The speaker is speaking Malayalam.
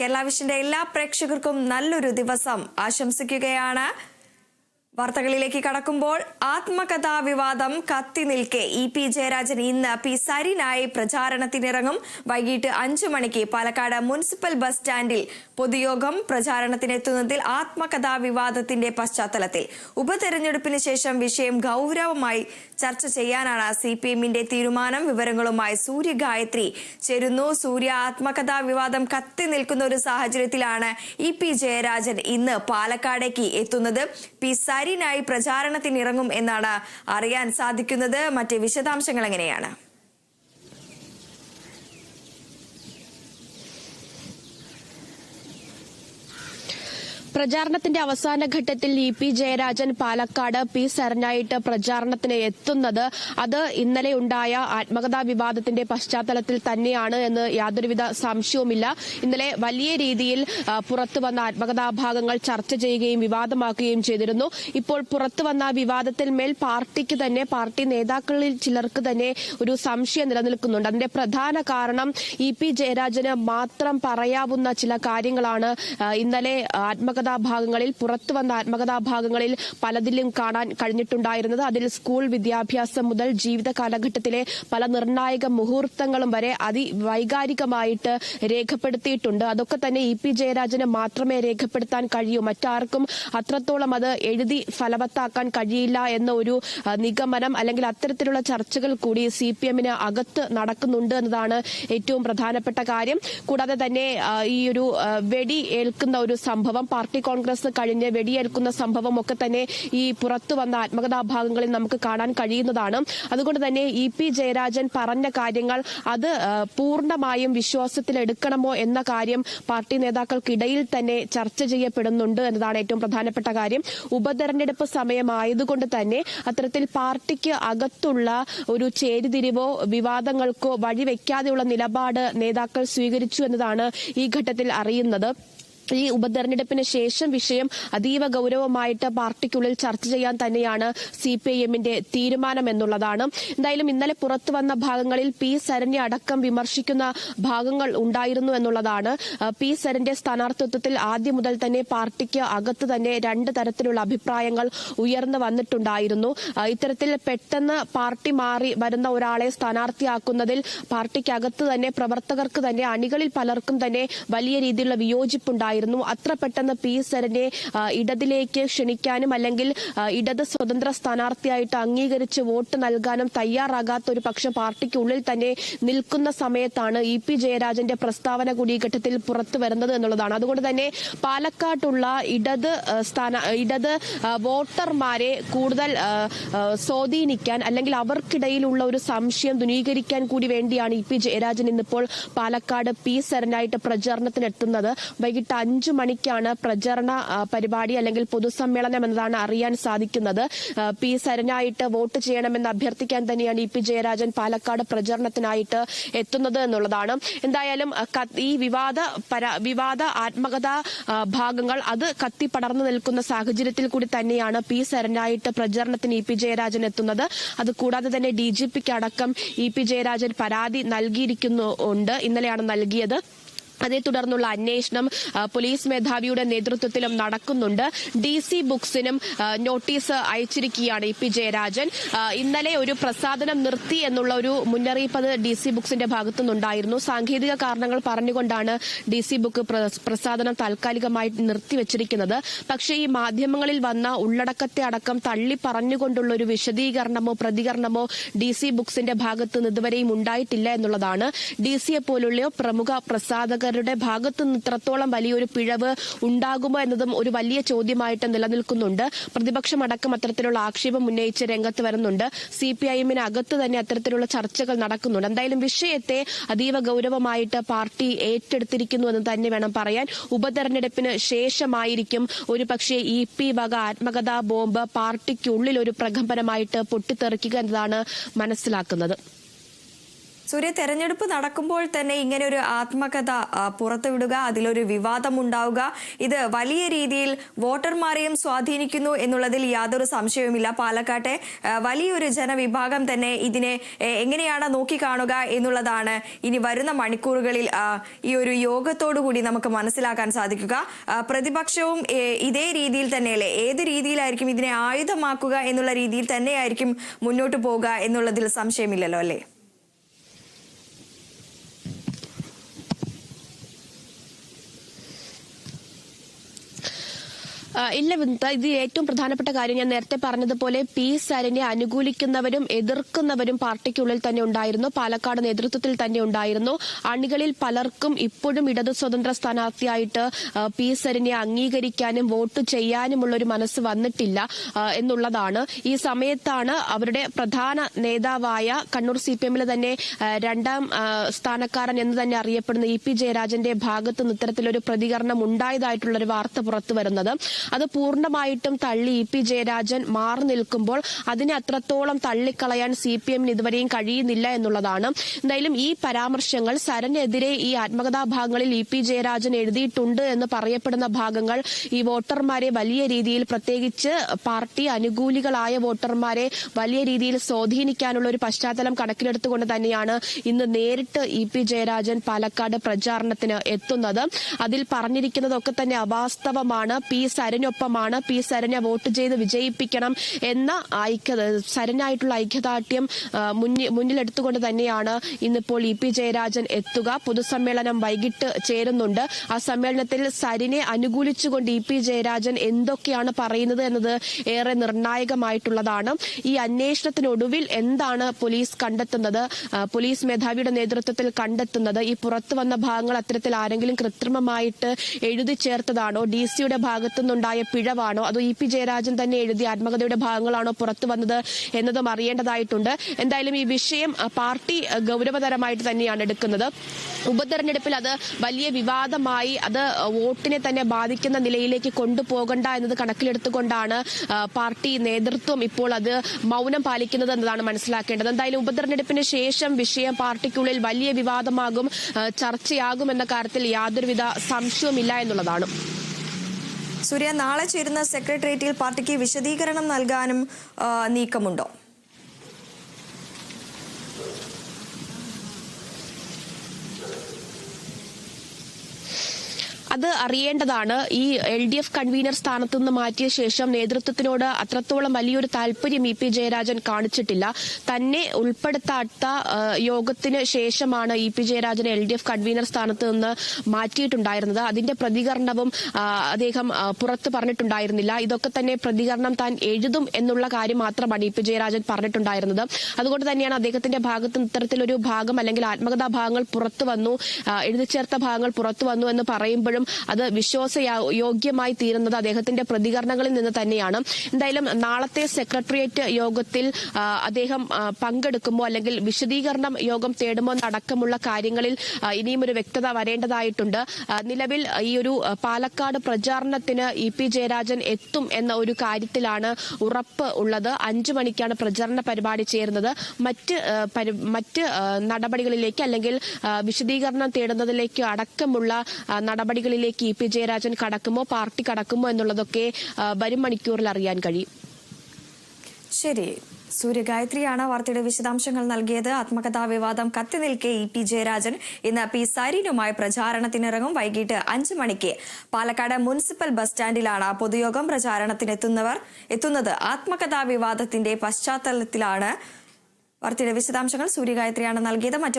കേരള വിഷന്റെ എല്ലാ പ്രേക്ഷകർക്കും നല്ലൊരു ദിവസം ആശംസിക്കുകയാണ്. വാർത്തകളിലേക്ക് കടക്കുമ്പോൾ ആത്മകഥാ വിവാദം കത്തി നിൽക്കെ. ഇ പി ജയരാജൻ ഇന്ന് പി സരിനായി പ്രചാരണത്തിനിറങ്ങും. വൈകിട്ട് അഞ്ചു മണിക്ക് പാലക്കാട് മുനിസിപ്പൽ ബസ് സ്റ്റാൻഡിൽ പൊതുയോഗം പ്രചാരണത്തിനെത്തുന്നതിൽ ആത്മകഥാ വിവാദത്തിന്റെ പശ്ചാത്തലത്തിൽ. ഉപതെരഞ്ഞെടുപ്പിന് ശേഷം വിഷയം ഗൗരവമായി ചർച്ച ചെയ്യാനാണ് സി പി എമ്മിന്റെ തീരുമാനം. വിവരങ്ങളുമായി സൂര്യ ഗായത്രി ചേരുന്നു. സൂര്യ ആത്മകഥാ വിവാദം കത്തി നിൽക്കുന്ന ഒരു സാഹചര്യത്തിലാണ് ഇ പി ജയരാജൻ ഇന്ന് പാലക്കാടേക്ക് എത്തുന്നത്. പി സരിനായി പ്രചാരണത്തിനിറങ്ങും എന്നാണ് അറിയാൻ സാധിക്കുന്നത്. മറ്റ് വിശദാംശങ്ങൾ എങ്ങനെയാണ്? പ്രചാരണത്തിന്റെ അവസാന ഘട്ടത്തിൽ E P Jayarajan Palakkad P സരനായിട്ട് പ്രചാരണത്തിന് എത്തുന്നത്. അത് ഇന്നലെ ഉണ്ടായ ആത്മകഥാ വിവാദത്തിന്റെ പശ്ചാത്തലത്തിൽ തന്നെയാണ് എന്ന് യാതൊരുവിധ സംശയവുമില്ല. ഇന്നലെ വലിയ രീതിയിൽ പുറത്തു വന്ന ആത്മകഥാ ഭാഗങ്ങൾ ചർച്ച ചെയ്യുകയും വിവാദമാക്കുകയും ചെയ്തിരുന്നു. ഇപ്പോൾ പുറത്തു വന്ന വിവാദത്തിൽ മേൽ പാർട്ടിക്ക് തന്നെ പാർട്ടി നേതാക്കളിൽ ചിലർക്ക് തന്നെ ഒരു സംശയം നിലനിൽക്കുന്നുണ്ട്. അതിന്റെ പ്രധാന കാരണം ഇ പി ജയരാജന് മാത്രം പറയാവുന്ന ചില കാര്യങ്ങളാണ് ഇന്നലെ ആത്മകഥാ ഭാഗങ്ങളിൽ പുറത്തു വന്ന ആത്മകഥാ ഭാഗങ്ങളിൽ പലതിലും കാണാൻ കഴിഞ്ഞിട്ടുണ്ടായിരുന്നത്. അതിൽ സ്കൂൾ വിദ്യാഭ്യാസം മുതൽ ജീവിത കാലഘട്ടത്തിലെ പല നിർണായക മുഹൂർത്തങ്ങളും വരെ അതിവൈകാരികമായിട്ട് രേഖപ്പെടുത്തിയിട്ടുണ്ട്. അതൊക്കെ തന്നെ ഇ പി ജയരാജന് മാത്രമേ രേഖപ്പെടുത്താൻ കഴിയൂ. മറ്റാർക്കും അത്രത്തോളം അത് എഴുതി ഫലവത്താക്കാൻ കഴിയില്ല എന്ന ഒരു നിഗമനം അല്ലെങ്കിൽ അത്തരത്തിലുള്ള ചർച്ചകൾ കൂടി സി പി എമ്മിന് അകത്ത് നടക്കുന്നുണ്ട് എന്നതാണ് ഏറ്റവും പ്രധാനപ്പെട്ട കാര്യം. കൂടാതെ തന്നെ ഈ ഒരു വെടി ഏൽക്കുന്ന ഒരു സംഭവം പാർട്ടി കോൺഗ്രസ് കഴിഞ്ഞ് വെടിയേൽക്കുന്ന സംഭവം ഒക്കെ തന്നെ ഈ പുറത്തു വന്ന ആത്മകഥാ ഭാഗങ്ങളിൽ നമുക്ക് കാണാൻ കഴിയുന്നതാണ്. അതുകൊണ്ട് തന്നെ ഇ പി ജയരാജൻ പറഞ്ഞ കാര്യങ്ങൾ അത് പൂർണമായും വിശ്വാസത്തിലെടുക്കണമോ എന്ന കാര്യം പാർട്ടി നേതാക്കൾക്കിടയിൽ തന്നെ ചർച്ച ചെയ്യപ്പെടുന്നുണ്ട് എന്നതാണ് ഏറ്റവും പ്രധാനപ്പെട്ട കാര്യം. ഉപതെരഞ്ഞെടുപ്പ് സമയമായതുകൊണ്ട് തന്നെ അത്തരത്തിൽ പാർട്ടിക്ക് അകത്തുള്ള ഒരു ചേരിതിരിവോ വിവാദങ്ങൾക്കോ വഴിവെക്കാതെയുള്ള നിലപാട് നേതാക്കൾ സ്വീകരിച്ചു എന്നതാണ് ഈ ഘട്ടത്തിൽ അറിയുന്നത്. ഈ ഉപതെരഞ്ഞെടുപ്പിന് ശേഷം വിഷയം അതീവ ഗൗരവമായിട്ട് പാർട്ടിക്കുള്ളിൽ ചർച്ച ചെയ്യാൻ തന്നെയാണ് സി പി ഐ എമ്മിന്റെ തീരുമാനം എന്നുള്ളതാണ് എന്തായാലും ഇന്നലെ പുറത്തു വന്ന ഭാഗങ്ങളിൽ പി സരനെ അടക്കം വിമർശിക്കുന്ന ഭാഗങ്ങൾ ഉണ്ടായിരുന്നു എന്നുള്ളതാണ്. പി സരന്റെ സ്ഥാനാർത്ഥിത്വത്തിൽ ആദ്യം മുതൽ തന്നെ പാർട്ടിക്ക് അകത്ത് തന്നെ രണ്ട് തരത്തിലുള്ള അഭിപ്രായങ്ങൾ ഉയർന്നു വന്നിട്ടുണ്ടായിരുന്നു. ഇത്തരത്തിൽ പെട്ടെന്ന് പാർട്ടി മാറി വരുന്ന ഒരാളെ സ്ഥാനാർത്ഥിയാക്കുന്നതിൽ പാർട്ടിക്കകത്ത് തന്നെ പ്രവർത്തകർക്ക് തന്നെ അണികളിൽ പലർക്കും തന്നെ വലിയ രീതിയിലുള്ള വിയോജിപ്പുണ്ടായിരുന്നു അത്ര പെട്ടെന്ന് പി സരനെ ഇടതിലേക്ക് ക്ഷണിക്കാനും അല്ലെങ്കിൽ ഇടത് സ്വതന്ത്ര സ്ഥാനാർത്ഥിയായിട്ട് അംഗീകരിച്ച് വോട്ട് നൽകാനും തയ്യാറാകാത്ത ഒരു പക്ഷം പാർട്ടിക്കുള്ളിൽ തന്നെ നിൽക്കുന്ന സമയത്താണ് ഇ പി ജയരാജന്റെ പ്രസ്താവന കൂടി ഈ ഘട്ടത്തിൽ പുറത്തു വരുന്നത് എന്നുള്ളതാണ്. അതുകൊണ്ട് തന്നെ പാലക്കാട്ടുള്ള ഇടത് സ്ഥാന ഇടത് വോട്ടർമാരെ കൂടുതൽ സ്വാധീനിക്കാൻ അല്ലെങ്കിൽ അവർക്കിടയിലുള്ള ഒരു സംശയം ദുനീകരിക്കാൻ കൂടി വേണ്ടിയാണ് ഇ പി ജയരാജൻ ഇന്നിപ്പോൾ പാലക്കാട് പി സരനായിട്ട് പ്രചാരണത്തിനെത്തുന്നത്. വൈകിട്ട് അഞ്ചു മണിക്കാണ് പ്രചരണ പരിപാടി അല്ലെങ്കിൽ പൊതുസമ്മേളനം എന്നതാണ് അറിയാൻ സാധിക്കുന്നത്. പി സരനായിട്ട് വോട്ട് ചെയ്യണമെന്ന് അഭ്യർത്ഥിക്കാൻ തന്നെയാണ് ഇ പി ജയരാജൻ പാലക്കാട് പ്രചരണത്തിനായിട്ട് എത്തുന്നത് എന്നുള്ളതാണ്. എന്തായാലും ഈ വിവാദ വിവാദ ആത്മകഥാ ഭാഗങ്ങൾ അത് കത്തിപ്പടർന്നു നിൽക്കുന്ന സാഹചര്യത്തിൽ കൂടി തന്നെയാണ് പി സരനായിട്ട് പ്രചരണത്തിന് ഇ പി ജയരാജൻ എത്തുന്നത്. അത് കൂടാതെ തന്നെ ഡി ജി പിക്ക് അടക്കം ഇ പി ജയരാജൻ പരാതി നൽകിയിരിക്കുന്നുണ്ട് ഇന്നലെയാണ് നൽകിയത്. അതേ തുടർന്നുള്ള അന്വേഷണം പോലീസ് മേധാവിയുടെ നേതൃത്വത്തിലും നടക്കുന്നുണ്ട്. ഡി സി ബുക്സിനും നോട്ടീസ് അയച്ചിരിക്കുകയാണ് ഇ പി ജയരാജൻ. ഇന്നലെ ഒരു പ്രസാദനം നിർത്തി എന്നുള്ള ഒരു മുന്നറിയിപ്പ് അത് ഡി സി ബുക്സിന്റെ ഭാഗത്തുനിന്നുണ്ടായിരുന്നു. സാങ്കേതിക കാരണങ്ങൾ പറഞ്ഞുകൊണ്ടാണ് ഡി സി ബുക്ക് പ്ര- പ്രസാദനം താൽക്കാലികമായി നിർത്തിവച്ചിരിക്കുന്നത് പക്ഷേ ഈ മാധ്യമങ്ങളിൽ വന്ന ഉള്ളടക്കത്തെ അടക്കം തള്ളി പറഞ്ഞുകൊണ്ടുള്ള ഒരു വിശദീകരണമോ പ്രതികരണമോ ഡി സി ബുക്സിന്റെ ഭാഗത്ത് നിന്ന് ഇതുവരെയും ഉണ്ടായിട്ടില്ല എന്നുള്ളതാണ്. ഡി സിയെ പോലുള്ള പ്രമുഖ പ്രസാധകരുടെ ഭാഗത്തു നിന്ന് ഇത്രത്തോളം വലിയൊരു പിഴവ് ഉണ്ടാകുമോ എന്നതും ഒരു വലിയ ചോദ്യമായിട്ട് നിലനിൽക്കുന്നുണ്ട്. പ്രതിപക്ഷം അടക്കം അത്തരത്തിലുള്ള ആക്ഷേപം ഉന്നയിച്ച് രംഗത്ത് വരുന്നുണ്ട്. സി പി ഐ എമ്മിന് അകത്ത് തന്നെ അത്തരത്തിലുള്ള ചർച്ചകൾ നടക്കുന്നുണ്ട്. എന്തായാലും വിഷയത്തെ അതീവ ഗൌരവമായിട്ട് പാർട്ടി ഏറ്റെടുത്തിരിക്കുന്നു എന്ന് തന്നെ വേണം പറയാൻ. ഉപതെരഞ്ഞെടുപ്പിന് ശേഷമായിരിക്കും ഒരു പക്ഷേ ഇ പി വക ആത്മകഥാ ബോംബ് പാർട്ടിക്കുള്ളിൽ ഒരു പ്രകമ്പനമായിട്ട് പൊട്ടിത്തെറിക്കുക എന്നതാണ് മനസ്സിലാക്കുന്നത്. സൂര്യ തെരഞ്ഞെടുപ്പ് നടക്കുമ്പോൾ തന്നെ ഇങ്ങനെ ഒരു ആത്മകഥ പുറത്തുവിടുക അതിലൊരു വിവാദം ഉണ്ടാവുക ഇത് വലിയ രീതിയിൽ വോട്ടർമാരെയും സ്വാധീനിക്കുന്നു എന്നുള്ളതിൽ യാതൊരു സംശയവുമില്ല. പാലക്കാട്ടെ വലിയൊരു ജനവിഭാഗം തന്നെ ഇതിനെ എങ്ങനെയാണ് നോക്കിക്കാണുക എന്നുള്ളതാണ് ഇനി വരുന്ന മണിക്കൂറുകളിൽ ഈ ഒരു യോഗത്തോടു കൂടി നമുക്ക് മനസ്സിലാക്കാൻ സാധിക്കുക. പ്രതിപക്ഷവും ഇതേ രീതിയിൽ തന്നെയല്ലേ? ഏത് രീതിയിലായിരിക്കും ഇതിനെ ആയുധമാക്കുക എന്നുള്ള രീതിയിൽ തന്നെയായിരിക്കും മുന്നോട്ട് പോകുക എന്നുള്ളതിൽ സംശയമില്ലല്ലോ അല്ലേ? ഇല്ല വിന്ദ ഇത് ഏറ്റവും പ്രധാനപ്പെട്ട കാര്യം. ഞാൻ നേരത്തെ പറഞ്ഞതുപോലെ പി സാരിനെ അനുകൂലിക്കുന്നവരും എതിർക്കുന്നവരും പാർട്ടിക്കുള്ളിൽ തന്നെ ഉണ്ടായിരുന്നു. പാലക്കാട് നേതൃത്വത്തിൽ തന്നെ ഉണ്ടായിരുന്നു. അണികളിൽ പലർക്കും ഇപ്പോഴും ഇടതു സ്വതന്ത്ര സ്ഥാനാർത്ഥിയായിട്ട് പി സരിനെ അംഗീകരിക്കാനും വോട്ട് ചെയ്യാനുമുള്ള ഒരു മനസ്സ് വന്നിട്ടില്ല എന്നുള്ളതാണ്. ഈ സമയത്താണ് അവരുടെ പ്രധാന നേതാവായ കണ്ണൂർ സി പി എമ്മിലെ തന്നെ രണ്ടാം സ്ഥാനക്കാരൻ എന്ന് തന്നെ അറിയപ്പെടുന്ന ഇ പി ജയരാജന്റെ ഭാഗത്ത് നിന്ന് ഇത്തരത്തിലൊരു പ്രതികരണം ഉണ്ടായതായിട്ടുള്ള ഒരു വാർത്ത പുറത്തു വരുന്നത്. അത് പൂർണമായിട്ടും തള്ളി ഇ പി ജയരാജൻ മാറി നിൽക്കുമ്പോൾ അതിനെ അത്രത്തോളം തള്ളിക്കളയാൻ സി പി എമ്മിന് ഇതുവരെയും കഴിയുന്നില്ല എന്നുള്ളതാണ്. എന്തായാലും ഈ പരാമർശങ്ങൾ സരനെതിരെ ഈ ആത്മകഥാ ഭാഗങ്ങളിൽ ഇ പി ജയരാജൻ എഴുതിയിട്ടുണ്ട് എന്ന് പറയപ്പെടുന്ന ഭാഗങ്ങൾ ഈ വോട്ടർമാരെ വലിയ രീതിയിൽ പ്രത്യേകിച്ച് പാർട്ടി അനുകൂലികളായ വോട്ടർമാരെ വലിയ രീതിയിൽ സ്വാധീനിക്കാനുള്ള ഒരു പശ്ചാത്തലം കണക്കിലെടുത്തുകൊണ്ട് തന്നെയാണ് ഇന്ന് നേരിട്ട് ഇ പി ജയരാജൻ പാലക്കാട് പ്രചാരണത്തിന് എത്തുന്നത്. അതിൽ പറഞ്ഞിരിക്കുന്നതൊക്കെ തന്നെ അവാസ്തവമാണ്. പി സരനൊപ്പമാണ് പി സരനെ വോട്ട് ചെയ്ത് വിജയിപ്പിക്കണം എന്ന ഐക്യ സരനായിട്ടുള്ള ഐക്യദാർഢ്യം മുന്നിലെടുത്തുകൊണ്ട് തന്നെയാണ് ഇന്നിപ്പോൾ ഇ പി ജയരാജൻ എത്തുക. പൊതുസമ്മേളനം വൈകിട്ട് ചേരുന്നുണ്ട്. ആ സമ്മേളനത്തിൽ സരിനെ അനുകൂലിച്ചുകൊണ്ട് ഇ പി ജയരാജൻ എന്തൊക്കെയാണ് പറയുന്നത് എന്നത് ഏറെ നിർണായകമായിട്ടുള്ളതാണ്. ഈ അന്വേഷണത്തിനൊടുവിൽ എന്താണ് പോലീസ് കണ്ടെത്തുന്നത്? പോലീസ് മേധാവിയുടെ നേതൃത്വത്തിൽ കണ്ടെത്തുന്നത്? ഈ പുറത്തു വന്ന ഭാഗങ്ങൾ അത്തരത്തിൽ ആരെങ്കിലും കൃത്രിമമായിട്ട് എഴുതി ചേർത്തതാണോ? ഡി സിയുടെ ഭാഗത്തുനിന്നുണ്ടായ പിഴവാണോ? അതോ ഇ പി ജയരാജൻ തന്നെ എഴുതിയ ആത്മകഥയുടെ ഭാഗങ്ങളാണോ പുറത്തു വന്നത് എന്നതും അറിയേണ്ടതായിട്ടുണ്ട്. എന്തായാലും ഈ വിഷയം പാർട്ടി ഗൗരവതരമായിട്ട് തന്നെയാണ് എടുക്കുന്നത്. ഉപതെരഞ്ഞെടുപ്പിൽ അത് വലിയ വിവാദമായി അത് വോട്ടിനെ തന്നെ ബാധിക്കുന്ന നിലയിലേക്ക് കൊണ്ടുപോകണ്ട എന്നത് കണക്കിലെടുത്തുകൊണ്ടാണ് പാർട്ടി നേതൃത്വം ഇപ്പോൾ അത് മൗനം പാലിക്കുന്നത് എന്നതാണ് മനസ്സിലാക്കേണ്ടത്. എന്തായാലും ഉപതെരഞ്ഞെടുപ്പിന് ശേഷം വിഷയം പാർട്ടിക്കുള്ളിൽ വലിയ വിവാദമാകും ചർച്ചയാകും എന്ന കാര്യത്തിൽ യാതൊരുവിധ സംശയവുമില്ല എന്നുള്ളതാണ്. സൂര്യ നാളെ ചേരുന്ന സെക്രട്ടേറിയറ്റിൽ പാർട്ടിക്ക് വിശദീകരണം നൽകാനും നീക്കമുണ്ടോ? അത് അറിയേണ്ടതാണ്. ഈ എൽ ഡി എഫ് കൺവീനർ സ്ഥാനത്തു നിന്ന് മാറ്റിയ ശേഷം നേതൃത്വത്തിനോട് അത്രത്തോളം വലിയൊരു താല്പര്യം ഇ പി ജയരാജൻ കാണിച്ചിട്ടില്ല. തന്നെ ഉൾപ്പെടുത്താത്ത യോഗത്തിന് ശേഷമാണ് ഇ പി ജയരാജനെ എൽ ഡി എഫ് കൺവീനർ സ്ഥാനത്ത് നിന്ന് മാറ്റിയിട്ടുണ്ടായിരുന്നത്. അതിന്റെ പ്രതികരണവും അദ്ദേഹം പുറത്ത് പറഞ്ഞിട്ടുണ്ടായിരുന്നില്ല. ഇതൊക്കെ തന്നെ പ്രതികരണം താൻ എഴുതും എന്നുള്ള കാര്യം മാത്രമാണ് ഇ പി ജയരാജൻ പറഞ്ഞിട്ടുണ്ടായിരുന്നത്. അതുകൊണ്ട് തന്നെയാണ് അദ്ദേഹത്തിന്റെ ഭാഗത്ത് ഇത്തരത്തിലൊരു ഭാഗം അല്ലെങ്കിൽ ആത്മകഥാ ഭാഗങ്ങൾ പുറത്തു വന്നു. എഴുതിച്ചേർത്ത ചേർത്ത ഭാഗങ്ങൾ പുറത്തു വന്നു എന്ന് പറയുമ്പോഴും അത് വിശ്വാസ യോഗ്യമായി തീരുന്നത് അദ്ദേഹത്തിന്റെ പ്രതികരണങ്ങളിൽ നിന്ന് തന്നെയാണ്. എന്തായാലും നാളത്തെ സെക്രട്ടേറിയറ്റ് യോഗത്തിൽ അദ്ദേഹം പങ്കെടുക്കുമോ അല്ലെങ്കിൽ വിശദീകരണം യോഗം തേടുമോ എന്നടക്കമുള്ള കാര്യങ്ങളിൽ ഇനിയും ഒരു വ്യക്തത വരേണ്ടതായിട്ടുണ്ട്. നിലവിൽ ഈ ഒരു പാലക്കാട് പ്രചാരണത്തിന് ഇ പി ജയരാജൻ എത്തും എന്ന ഒരു കാര്യത്തിലാണ് ഉറപ്പ് ഉള്ളത്. അഞ്ചു മണിക്കാണ് പ്രചാരണ പരിപാടി ചേരുന്നത്. മറ്റ് മറ്റ് നടപടികളിലേക്ക് അല്ലെങ്കിൽ വിശദീകരണം തേടുന്നതിലേക്ക് അടക്കമുള്ള ആ, നടപടികളിലേക്ക് ഇ പി ജയരാജൻ കടക്കുമോ? പാർട്ടി കടക്കുമോ എന്നുള്ളതൊക്കെ വരും മണിക്കൂറിൽ അറിയാൻ കഴിയും. ശരി. സൂര്യഗായത്രിയാണ് വാർത്തയുടെ വിശദാംശങ്ങൾ നൽകിയത്. ആത്മകഥാ വിവാദം കത്തി നിൽക്കെ ഇ പി ജയരാജൻ. ഇന്ന് പി സരീനുമായി പ്രചാരണത്തിനിറങ്ങും. വൈകിട്ട് അഞ്ച് മണിക്ക് പാലക്കാട് മുനിസിപ്പൽ ബസ് സ്റ്റാൻഡിലാണ് പൊതുയോഗം പ്രചാരണത്തിനെത്തുന്നവർ എത്തുന്നത്. ആത്മകഥാ വിവാദത്തിന്റെ പശ്ചാത്തലത്തിലാണ് വാർത്തയുടെ വിശദാംശങ്ങൾ. സൂര്യഗായത്രിയാണ് നൽകിയത്. മറ്റു